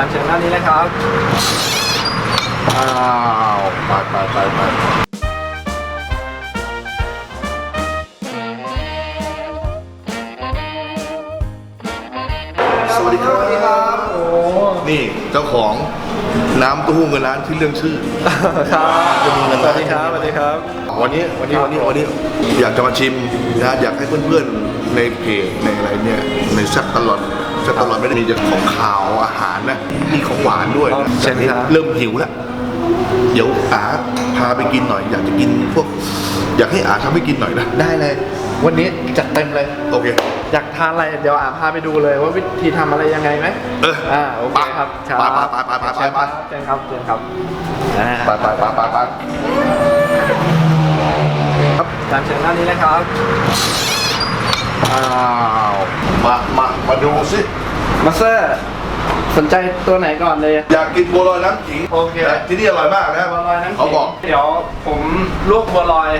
ตามเชิญด้านนี้เลยครับ อ้าวไปไปไปไปสวัสดีครับสวัสดีครับโอ้นี่เจ้าของน้ำเต้าหู้เงินล้านที่เรื่องชื่อ ครับจะมีเงินสล้านวัสดีครับสวัสดีครับ วันนี้วันนี้วันนี้วันนี้อยากจะมาชิมนะอยากให้เพื่อนๆในเพจในอะไรเนี่ยในแซับตลอด แซับตลอดไม่ได้มีแต่ของขาวอาหารนะมีของหวานด้วยนะเช่นครับ เริ่มหิวแล้วเดี๋ยวอาพาไปกินหน่อย อยากจะกินพวก อยากให้อาทำให้กินหน่อยนะได้เลย วันนี้จัดเต็มเลย โอเค อยากทานอะไรเดี๋ยวอาพาไปดูเลยว่าวิธีทำอะไรยังไงไหมเอออ่อ่าโอเคครับไปไปไปไปไปไปไป เชิญครับเชิญครับอ่าไปไปไปไปไปครับตามเชิญด้านนี้เลยครับ อ้าว มามามาดูสิมาสเตอร์สนใจตัวไหนก่อนเลยอยากกินบัวลอยน้ำขิงโอเคนะที่นี่อร่อยมากนะบัวลอยน้ำขิงเขาบอก เดี๋ยวผมลวกบัวลอย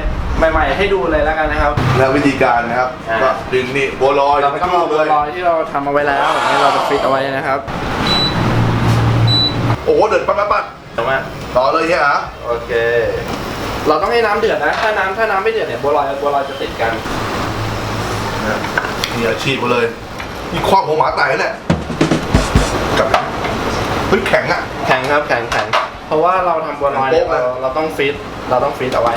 ใหม่ ๆ ให้ดูเลยแล้วกันนะครับ แล้ววิธีการนะครับอ่า ก็ดึงนี่บัวลอยเราไม่ต้องเอาบัวลอยที่เราทำเอาไว้แล้วอันนี้เราจะฟิตเอาไว้นะครับโอ้โหเดือดปั๊บปั๊บปั๊บถูกไหมต่อเลยเฮียฮะโอเค เราต้องให้น้ำเดือดนะ ถ้าน้ำถ้าน้ำไม่เดือดเนี่ยบัวลอยบัวลอยจะติดกัน นี่อาชีพมาเลยนี่คว้างหัวหมาตายแล้วเนี่ยกลับเฮ้ยแข็งอะ แข็งครับแข็งแข็งเพราะว่าเราทำบัวลอยเนี่ยโป๊ะเรานะเราต้องฟิตเราต้องฟิตเอาไว้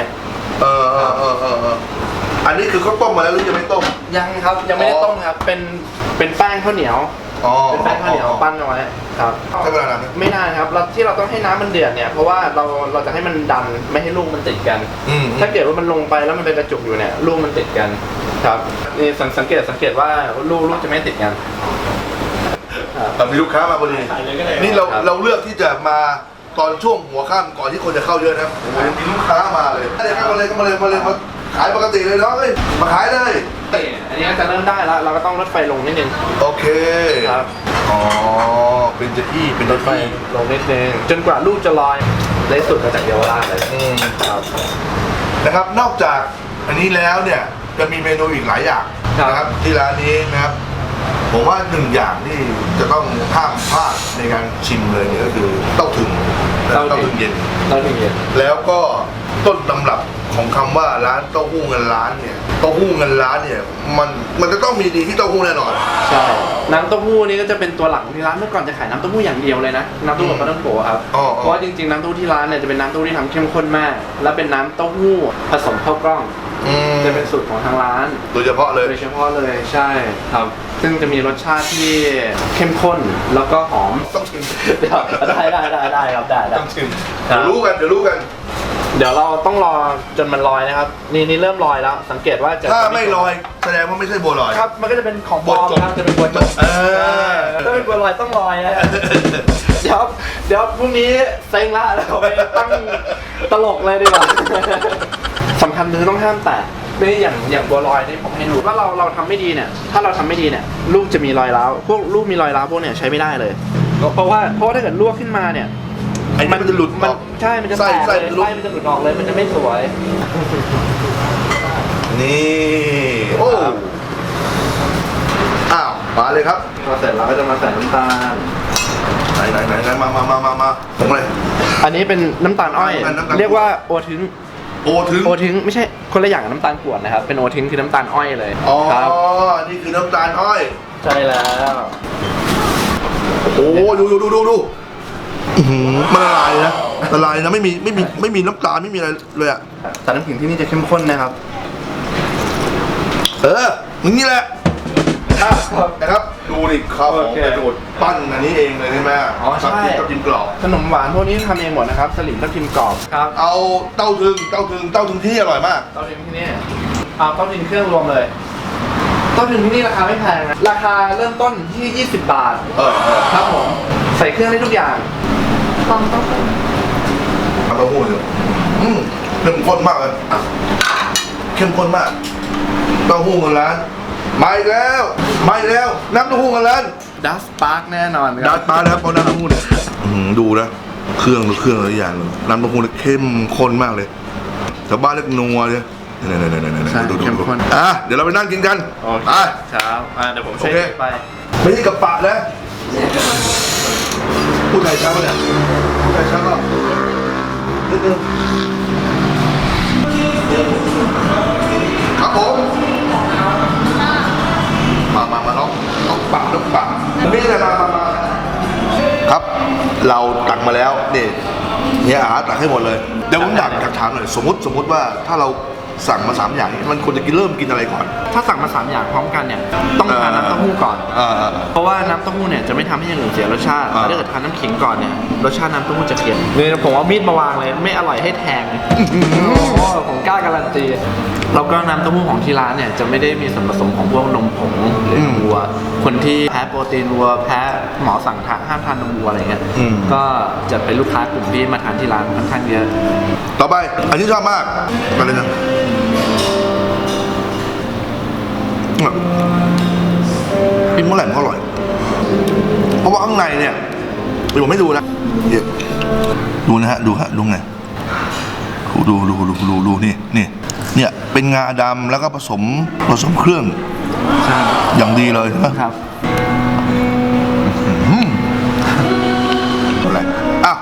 เออเออเออเออเอออันนี้คือเขาต้มมาแล้วหรือยังไม่ต้ม ยังครับยังไม่ได้อ๋อต้มครับ เป็นเป็นแป้งข้าวเหนียวอ๋อเป็นแป้งข้าวเหนียวปั้นเอาไว้ครับใช้เวลานานไหมไม่นานครับเราที่เราต้องให้น้ำมันเดือดเนี่ยเพราะว่าเราเราจะให้มันดันไม่ให้ลูกมันติดกัน อืมถ้าเกิดว่ามันลงไปแล้วมันเป็นกระจุกอยู่เนี่ยลูกมันติดกัน ครับนี่สังสังเกตสังเกตว่าลูกลูกจะไม่ติดกันครับแต่มีลูกค้ามาพอดี ถ่ายเลยก็ได้ นี่เราครับ เราเลือกที่จะมาตอนช่วงหัวค่ำก่อนที่คนจะเข้าเยอะนะครับโอ้โหมีลูกค้ามาเลยเดี๋ยวเข้ามาเลยเข้ามาเลยมาเลยมาขายปกติเลยเนาะเอ้ยมาขายเลย อันนี้จะเริ่มได้แล้ว เราก็ต้องลดไฟลงนิดนึงโอเค ครับอ๋อ เป็นเจะที่เป็นรถไฟลงนิดนึงจนกว่าลูกจะลอยได้สุดมาจากเยาวราชเลยอืม ครับ นะครับ นอกจากอันนี้แล้วเนี่ย จะมีเมนูอีกหลายอย่างครับนะครับที่ร้านนี้นะครับผมว่าหนึ่งอย่างที่จะต้องห้ามพลาดในการชิมเลยเนี่ยก็คือเต้าถึงนะเต้าถึงเย็นเราถึงเย็น แล้วก็ต้นตำรับของคำว่าร้านเต้าหู้เงินล้านเนี่ยเต้าหู้เงินล้านเนี่ยมันมันจะต้องมีดีที่เต้าหู้แน่นอนใช่น้ำเต้าหู้นี่ก็จะเป็นตัวหลักของที่ร้านเมื่อก่อนจะขายน้ำเต้าหู้อย่างเดียวเลยนะน้ำเต้าหู้กับปลาท่องโกะครับอ๋อเพราะว่าจริงๆน้ำเต้าหู้ที่ร้านเนี่ยจะเป็นน้ำเต้าหู้ที่ทำเข้มข้นมาก และเป็นน้ำเต้าหู้ผสมข้าวกล้อง อืมจะเป็นสูตรของทางร้าน โดยเฉพาะเลย โดยเฉพาะเลยใช่ครับ ซึ่งจะมีรสชาติที่เข้มข้นแล้วก็หอม ต้องชิมได้ได้ได้ได้ครับได้ได้ ต้องชิมครับ เดี๋ยวรู้กันเดี๋ยวรู้กัน เดี๋ยวเราต้องรอจนมันลอยนะครับ นี่นี่เริ่มลอยแล้ว สังเกตว่าจะถ้าไม่ลอยแสดงว่าไม่ใช่บัวลอย ครับ มันก็จะเป็นของบอมบดจบครับจะเป็นบัวจบเออ ถ้าเป็นบัวลอยต้องลอยนะเดี๋ยวเดี๋ยวพรุ่งนี้เซ็งละแล้วไปตั้งตลกเลยดีกว่า สำคัญคือต้องห้ามแตะนี่อย่างอย่างบัวลอยนี่ผมให้ดูว่าเราเราทำไม่ดีเนี่ย ถ้าเราทำไม่ดีเนี่ยลูกจะมีรอยร้าวพวกลูกมีรอยร้าวพวกเนี่ยใช้ไม่ได้เลย เพราะว่าเพราะว่าถ้าเกิดลวกขึ้นมาเนี่ยไอ้นี่มันจะหลุดอมันอกใช่มันจะไส้แตกไส้เลยหลุด ไส้มันจะหลุดออกเลยมันจะไม่สวยนี่โอ้ครับอ้าวมาเลยครับพอเสร็จเราก็จะมาใส่น้ำตาล ไหนไหนไหนไหนมามามามามาผมเลย อันนี้เป็นน้ำตาลอ้อย น้ำตาลน้ำตาล เรียกว่าโอทึง โอถึง โอทึงไม่ใช่คนละอย่างกับน้ำตาลกรวดนะครับ เป็นโอทึงคือน้ำตาลอ้อยเลยอ๋อ ครับ นี่คือน้ำตาลอ้อย ใช่แล้ว โอ้ดูดูดูดูดูอื้อหือมันละลายนะละลายนะไม่มีไม่มีไม่มีน้ำตาลไม่มีอะไรเลยอะแต่น้ำขิงที่นี่จะเข้มข้นนะครับ เอออย่างนี้แหละ อะครับ นะครับดูดิเขาขโอองเคกระโดดปั้นอันนี้เองเลยใช่ไหมอ๋อใช่ ทับทิมทับทิมกรอบ ขนมหวานพวกนี้ทำเองหมดนะครับ สลิมทับทิมกรอบครับเอาเต้าถึงเต้าถึงเต้าถึงที่อร่อยมากเต้าถึงที่นี่เอาเต้าถึงเครื่องรวมเลยเต้าถึงที่นี่ราคาไม่แพงนะราคาเริ่มต้นที่ 20 บาท เออเออครับผม ใส่เครื่องได้ทุกอย่างน้ำเต้าหู้เนี่ยอืมเข้มข้นมากเลยเข้มข้นมากเต้าหู้เงินล้าน มาอีกแล้วมาอีกแล้วน้ำเต้าหู้เงินล้านดัสปาร์กแน่นอนคดัรัดมาแล้วเอาน้ำเต้าหู้เนี่ยอื้อหือดูนะเครื่องเครื่องอะไรอย่างหนึ่งน้ำเต้าหู้เนี่ยเข้มข้นมากเลยชาวบ้านเรียกนัวเลยเนี่ยเนี่ยเนี่ยเนี่ยใช่ดูดูเข้มดูข้น อะเดี๋ยวเราไปนั่งกินกันโอเคไปครับอ่าเดี๋ยวผมช่วยโอเค ไป ไม่ใช่กับปะนะพูดไทยช้าปะเนี่ยพูดไทยช้าก็นิดนึง เนี่ยอาหารตักให้หมดเลยเดี๋ยวผมอยากอยากถามหน่อยสมมติสมมติว่าถ้าเรา สั่งมาสามอย่างนี้มันควรจะกินเริ่มกินอะไรก่อน ถ้าสั่งมาสามอย่างพร้อมกันเนี่ย ต้องทานน้ำเต้าหู้ก่อนเออ เพราะว่าน้ำเต้าหู้เนี่ยจะไม่ทำให้อย่างอื่นเสียรสชาติอ่า แต่ถ้าเกิดทานน้ำขิงก่อนเนี่ยรสชาติน้ำเต้าหู้จะเค็มนี่ผมเอามีดมาวางเลย ไม่อร่อยให้แทงโอ้ผมกล้าการันตีแล้วก็น้ำเต้าหู้ของที่ร้านเนี่ยจะไม่ได้มีส่วนผสมของพวกนมผงหรือนมวัว คนที่แพ้โปรตีนวัวแพ้หมอสั่งทานห้ามทานนมวัวอะไรเงี้ยอืม ก็จะเป็นลูกค้ากลุ่มที่มาทานที่ร้านค่อนข้างเยอะ ต่อไป อันนี้ชอบมากไปเลยนะ กินเมื่อไหร่มันก็อร่อย เพราะว่าข้างในเนี่ยเดี๋ยวผมไม่ดูนะเดี๋ยวดูนะฮะ ดูฮะ ดูไงดูดูดูดูดูดูนี่นี่เนี่ยเป็นงาดำแล้วก็ผสมผสมเครื่องใช่อย่างดีเลยนะครับอะไรอะ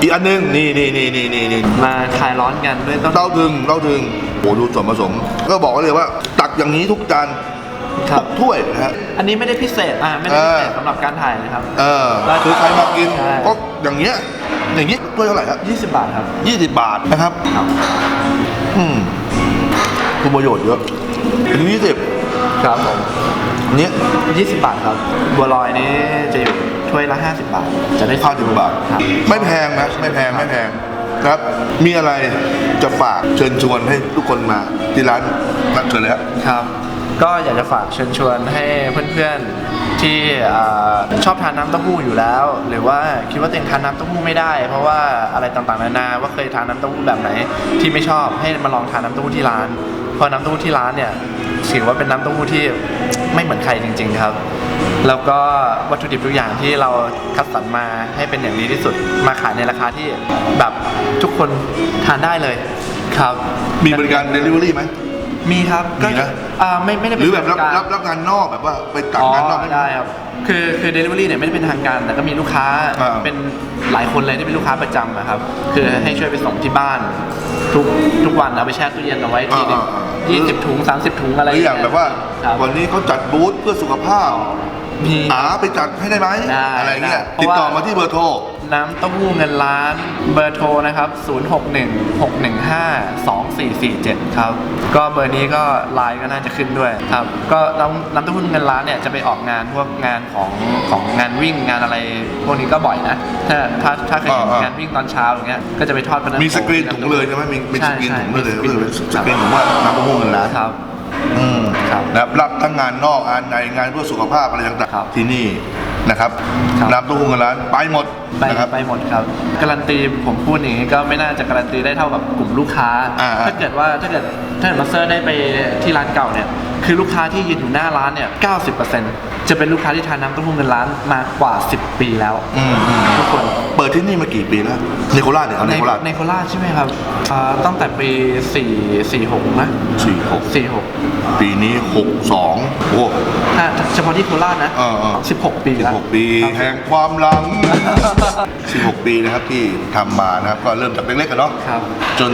อีกอันหนึงนี่นี่นี่นี่นี่นี่มาคลายร้อนกันด้วยต้นเต้าถึงเต้าถึงโอ้ดูส่วนผสม ก็บอกไว้เลยว่า ตักอย่างนี้ทุกจานครัทุบกถ้วยนะฮะ อันนี้ไม่ได้พิเศษอ่าไม่ได้พิเศษเออ สำหรับการถ่ายนะครับ เออได้คือใครมากินใช่ ก็อย่างเงี้ยอย่างนี้ถ้วยเท่าไหร่ครับ20 บาทครับ ยี่สิบบาทนะครับครับ อืมคุณประโยชน์เยอะอันนี้ยี่สิบครับผมอันนี้20 บาทครับ บัวลอยนี้จะอยู่ถ้วยละ 50 บาท จะได้ข้าวสิบบาท ครับ ไม่แพงนะไม่แพงไม่แพงนะ ครับ มีอะไรจะฝากเชิญชวนให้ทุกคนมาที่ร้านนัดเชิญเลยครับ ครับ ก็อยากจะฝากเชิญชวนให้เพื่อนๆที่อ่าชอบทานน้ำเต้าหู้อยู่แล้ว หรือว่าคิดว่าตัวเองทานน้ำเต้าหู้ไม่ได้ เพราะว่าอะไรต่างๆนานาว่าเคยทานน้ำเต้าหู้แบบไหน ที่ไม่ชอบให้มาลองทานน้ำเต้าหู้ที่ร้านเพราะน้ำเต้าหู้ที่ร้านเนี่ยถือว่าเป็นน้ำเต้าหู้ที่ ไม่เหมือนใครจริง ๆ ครับ แล้วก็วัตถุดิบทุกอย่างที่เราคัดสรรมาให้เป็นอย่างดีที่สุด มาขายในราคาที่แบบทุกคนทานได้เลยครับ มีบริการเดลิเวอรี่ไหม มีครับก็มีนะ อ่าไม่ไม่ได้หเป็นรือแบบรับทางการ รับรับงานนอกแบบว่าไปตัดอ๋องานนอก ได้ครับ คือคือ delivery เนี่ยไม่ได้เป็นทางการ แต่ก็มีลูกค้าอ่า เป็นหลายคนเลยที่เป็นลูกค้าประจำนะครับ คือให้ช่วยไปส่งที่บ้าน ทุกทุกวันเอาไปแช่ตู้เย็นเอาไว้ทีหนึงอ่าอ่าอ่า ยี่สิบถุงสามสิบถุงอะไรหรืออย่างแบบว่า ครับ วันนี้เขาจัดบูธเพื่อสุขภาพมี หาไปจัดให้ได้ไหมได้อะไรเงี้ยได้ติดต่อเพราะว่า มาที่เบอร์โทร น้ำเต้าหู้เงินล้าน เบอร์โทรนะครับ 0616152447 ครับ ก็เบอร์นี้ก็ไลน์ก็น่าจะขึ้นด้วยครับ ก็น้ำน้ำเต้าหู้เงินล้านเนี่ยจะไปออกงานพวกงานของของงานวิ่งงานอะไร พวกนี้ก็บ่อยนะ ถ้าถ้าถ้าเคยเห็นอ่าอ่างงานวิ่งตอนเช้าอย่างเงี้ยก็จะไปทอดปลามีสกรีนถุงเลยใช่ไหมมีมีใช่สกรีนใช่ถุงเลยมีก็เลยสสกกรีรีนนถุงว่าน้ำมะม่วงเงินล้าน ครับ อืมครับนะครับรับทั้งงานนอกงานในงานเพื่อสุขภาพอะไรต่างครับ ๆที่นี่ นะครับครับ น้ำเต้าหู้เงินล้านไปหมดไปนะครับ ไปหมดครับ การันตีผมพูดอย่างนี้ก็ไม่น่าจะการันตีได้เท่ากับกลุ่มลูกค้า อ่าถ้าเกิดว่าถ้าเกิดถ้าเกิดมาเซอร์ได้ไปที่ร้านเก่าเนี่ย คือลูกค้าที่ยืนอยู่หน้าร้านเนี่ย 90%จะเป็นลูกค้าที่ทานน้ำเต้าหู้เงินร้านมากว่า 10 ปีแล้วอืมอืมทุกคน เปิดที่นี่มากี่ปีแล้วในโคราชเนี่ยเอาในโคราชในโคราชใช่ไหมครับอ่าตั้งแต่ปี 4 46 นะ สี่หก46 ปีนี้หกสองโอ้ ถ้าเฉพาะที่โคราชนะ เออเออ 16 ปีสิบแล้วหกปีครับแห่งความหลัง 16 ปีนะครับที่ทำมานะครับ ก็เริ่มจากเล็กๆกันเนาะครับ จน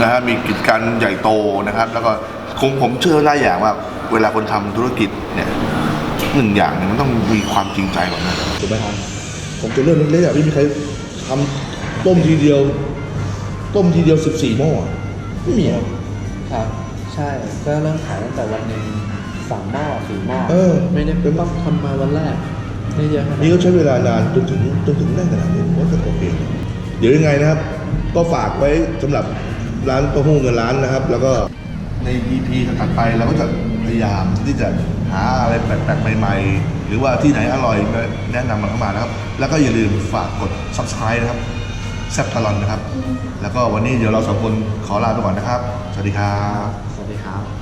นะฮะมีกิจการใหญ่โตนะครับ แล้วก็ คงผมเชื่อได้อย่างว่าเวลาคนทำธุรกิจเนี่ยหนึ่งอย่างเนี่ยมันต้องมีความจริงใจก่อนนะถูกไหมครับผมจะเริ่มเล็กๆอะไม่มีใครทำต้มทีเดียว ต้มทีเดียว14หม้ออะไม่มีอะครับ ใช่ก็เริ่มขายตั้งแต่วันหนึ่งสามหม้อสี่หม้อเออไม่ได้ต้องทำมาวันแรกไม่เยอะขนาดนี่ก็ใช้เวลานานจนถึงจนถึงได้ขนาดนี้ผมว่าก็โอเคเดี๋ยวยังไงนะครับ ก็ฝากไว้สำหรับร้านเต้าหู้เงินล้านนะครับ แล้วก็ ใน EP ถัดไปเราก็จะพยายามที่จะหาอะไรแปลกๆใหม่ๆ หรือว่าที่ไหนอร่อยก็แนะนำมันเข้ามานะครับ แล้วก็อย่าลืมฝากกด subscribe นะครับแซบตลอนนะครับ แล้วก็วันนี้เดี๋ยวเราสองคนขอลาไปก่อนนะครับ สวัสดีครับ สวัสดีครับ